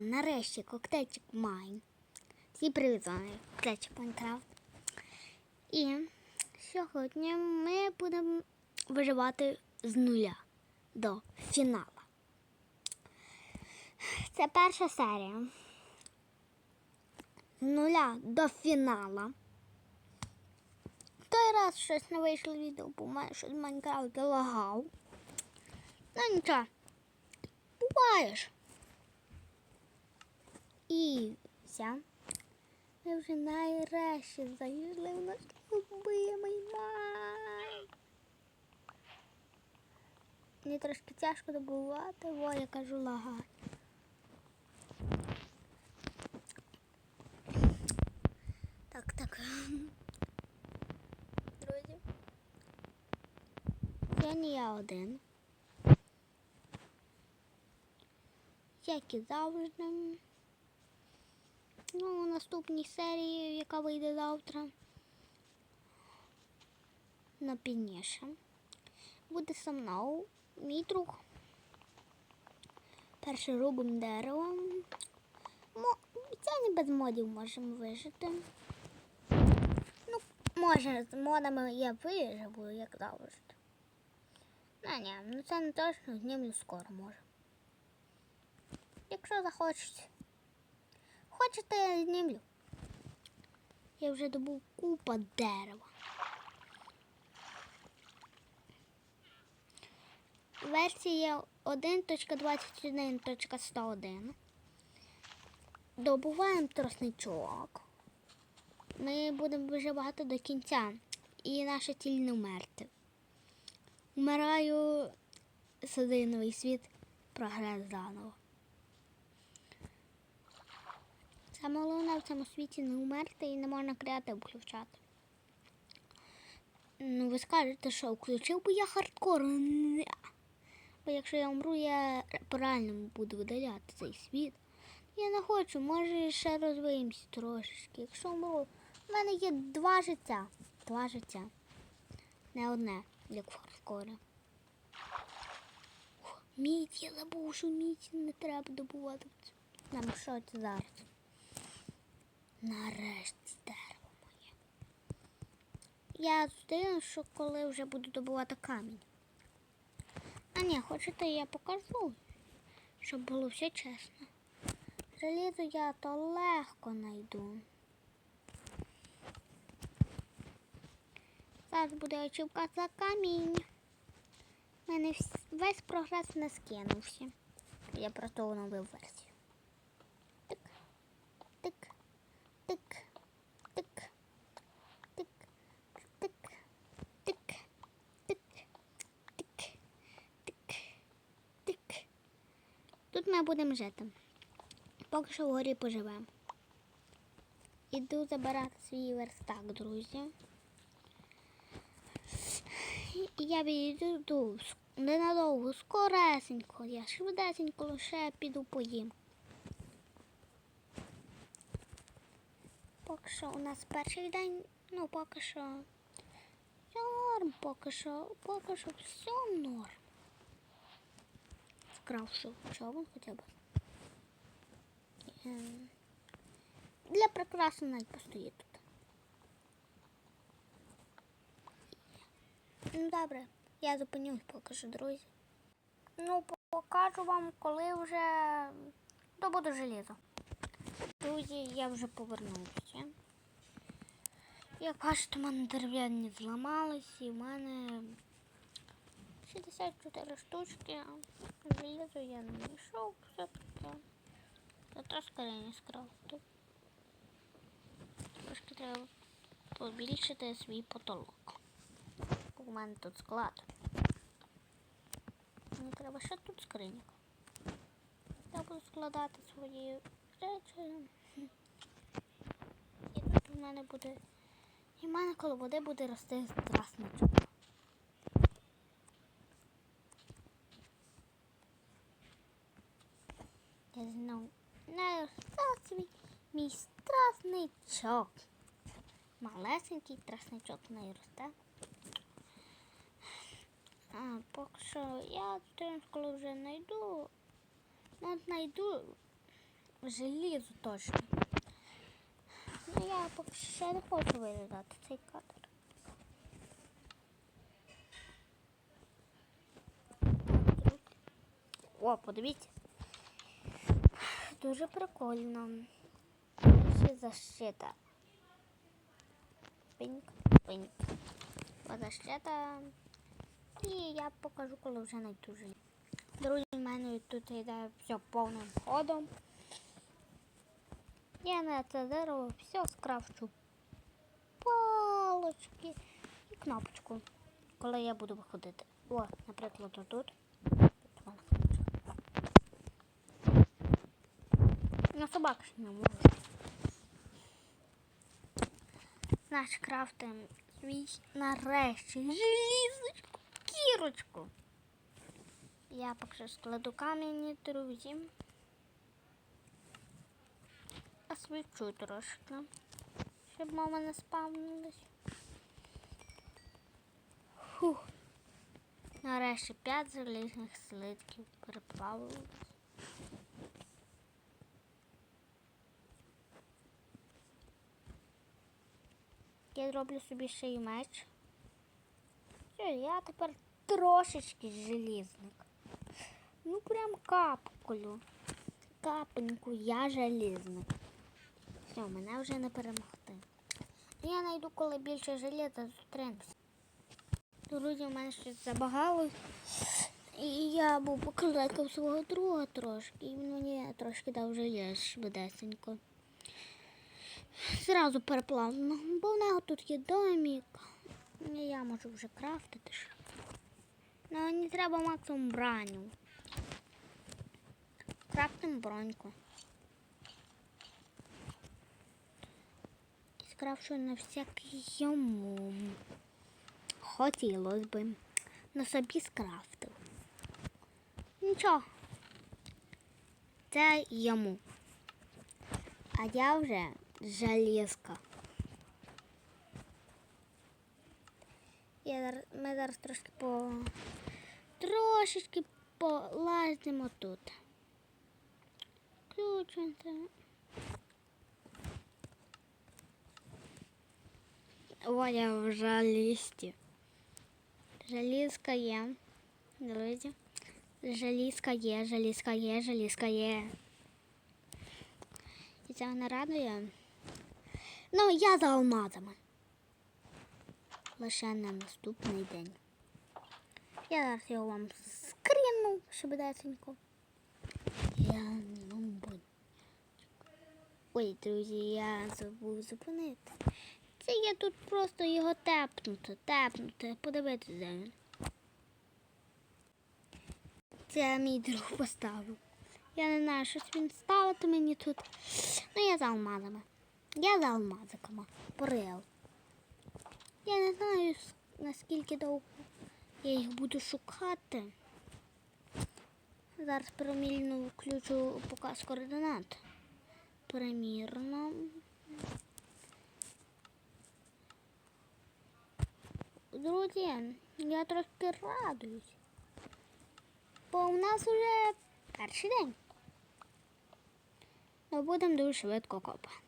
Нарешті коктейльчик Майн. Всі привіт, з вами коктейльчик Майнкрафт. І сьогодні ми будемо виживати з нуля до фіналу. Це перша серія. З нуля до фінала. Той раз щось не вийшло відео, бо мене щось Майнкрафт залагав. Ну нічого. Буваєш. І все. Ми вже нарешті зайшли в наш любимий май. Мені трошки тяжко добувати, бо я кажу лагай. Так, так. Друзі. Сьогодні я один. Як і завжди. Наступній серії, яка вийде завтра, на пізніше, буде со мною мій друг. Перше рубим дерево. Мо... Це не без модів можемо вижити. Ну, може, з модами я виживу, як завжди. Ну, ні, ну це не точно, знімлю скоро може. Якщо захочете. Хочете, я знімлю. Я вже добув купа дерева. Версія 1.21.101. Добуваємо тростничок. Ми будемо виживати до кінця. І наша ціль не вмерти. Вмираю, сади новий світ, прогрес заново. Саме головне в цьому світі не вмерти і не можна креатив включати. Ну, ви скажете, що включив би я хардкор. Бо якщо я умру, я по-реальному буду видаляти цей світ. Я не хочу, може ще розвиємося трошечки. Якщо умру, в мене є два життя. Два життя. Не одне, як в хардкорі. Мідь, я забув, що мідь не треба добувати. Нам що це зараз? Нарешті дерево моє. Я здивлюсь, що коли вже буду добувати камінь. А ні, хочете, я покажу, щоб було все чесно. Залізо я то легко знайду. Зараз буде очівка за камінь. У мене весь прогрес не скинувся. Я просто оновив версію. Тут ми будемо жити. Поки що вгорі поживемо. Іду забирати свій верстак, друзі. Я відійду ненадовго, скоресенько. Я швидесенько лише піду поїм. Поки що у нас перший день, ну поки що норм, поки що, поки що все норм. Скравши човен хоча б. Ем, Для прикраси навіть постоїть тут. Ну добре, я зупинюсь поки що, друзі. Ну, покажу вам, коли вже добуду желізо. Друзі, я вже повернувся. Як бачите, у мене дерев'яні зламались і в мене 64 штучки. а я не знайшов все-таки. Зато скоріше скрафту. Трошки треба побільшити свій потолок. У мене тут склад. Мені треба ще тут скринька. Я буду складати свої речі. І тут у мене буде. І в мене коло води буде рости страсничок. Я знову не росте свій мій страсничок. Малесенький страсничок не росте. А, поки що я коли вже знайду. Ну, знайду желізо точно. Ну я поки ще не хочу вирізати цей кадр. О, подивіться. Дуже прикольно. Ще защита. Пиньк, пиньк. Защита. І я покажу, коли вже знайду желізо. Друзі, в мене тут йде все повним ходом. Я на це дерево все скрафчу. Палочки і кнопочку, коли я буду виходити. О, наприклад, отут. На собак не можу. Наш крафтим свій нарешті желізочку, кірочку. Я поки складу камені, друзі. Освічу трошки, щоб мама не спавнилась. Фух. Нарешті п'ять залізних слитків переплавилось. Я зроблю собі ще й меч. Все, я тепер трошечки желізник. Ну прям капкою. Капеньку, я желізник. Все, мене вже не перемогти. Я знайду, коли більше железа зустрінемося. Друзі, в мене щось забагало. І я був покликав свого друга трошки. І він мені трошки дав желез швидесенько. Зразу переплавлено, бо в нього тут є домик. І я можу вже крафтити. ще. Ну, мені треба максимум броню. Крафтим броньку. Скрафчу на всякий йому. Хотілося би. На собі скрафтив. Нічого. Це йому. А я вже железка. Я, ми зараз трошки по трошечки полазимо тут. Ключимося. О, я в жалісті. Жалізка є. Друзі. Жалізка є, жалізка є, жалізка є. І це не радує. Ну, я за алмазами. Лише на наступний день. Я зараз його вам скрину швидесенько. Я не буду. Ой, друзі, я забув зупинити. Це я тут просто його тепнути, тепнути, подивитися, де він. Це мій друг поставив. Я не знаю, щось він ставити мені тут. Ну, я за алмазами. Я за алмазиками. Порил. Я не знаю, наскільки довго я їх буду шукати. Зараз перемірно включу показ координат. Перемірно. Друзі, я трошки радуюсь. Бо у нас вже перший день. Ми будемо дуже швидко копати.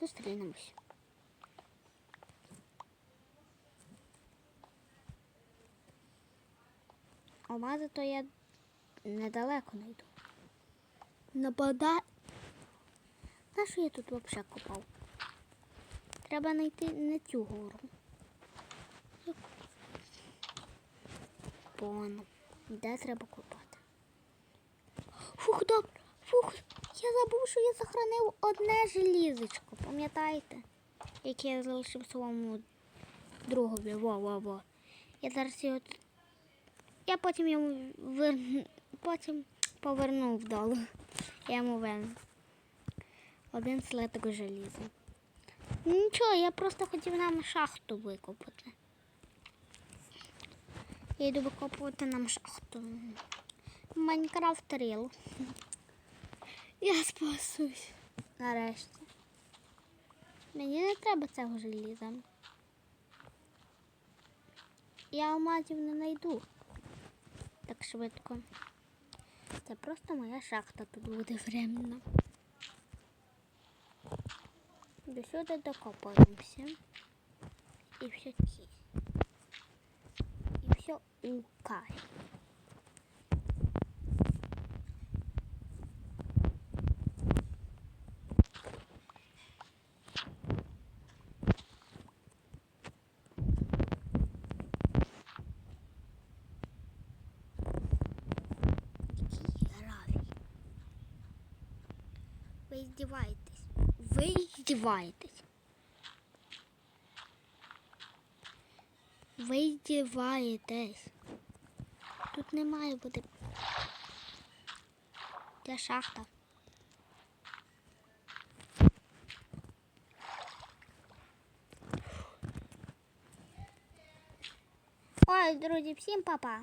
Зустрінемось. Алмази то я недалеко знайду. Нападай. На що я тут взагалі копав? Треба знайти не цю гору. Понял. Де треба копати? Фух, добре. Фух, я забув, що я захоронив одне желізочко, пам'ятаєте? Яке я залишив своєму другові. Во-во-во. Я зараз його. Я потім йому вир... потім повернув вдолу. Я йому винен. Один слиток желіза. Нічого, я просто хотів нам шахту викопати. Я йду викопувати нам шахту. Майнкрафт ріл. Я спасусь нарешті. Мені не треба цього желіза. Я алмазів не знайду так швидко. Це просто моя шахта тут буде временно. До сюди докопаємося. І все ті. І все укає. Ви здіваєтесь. Ви здіваєтесь. Ви здіваєтесь. Тут не має бути. Де шахта? Ой, друзі, всім па-па.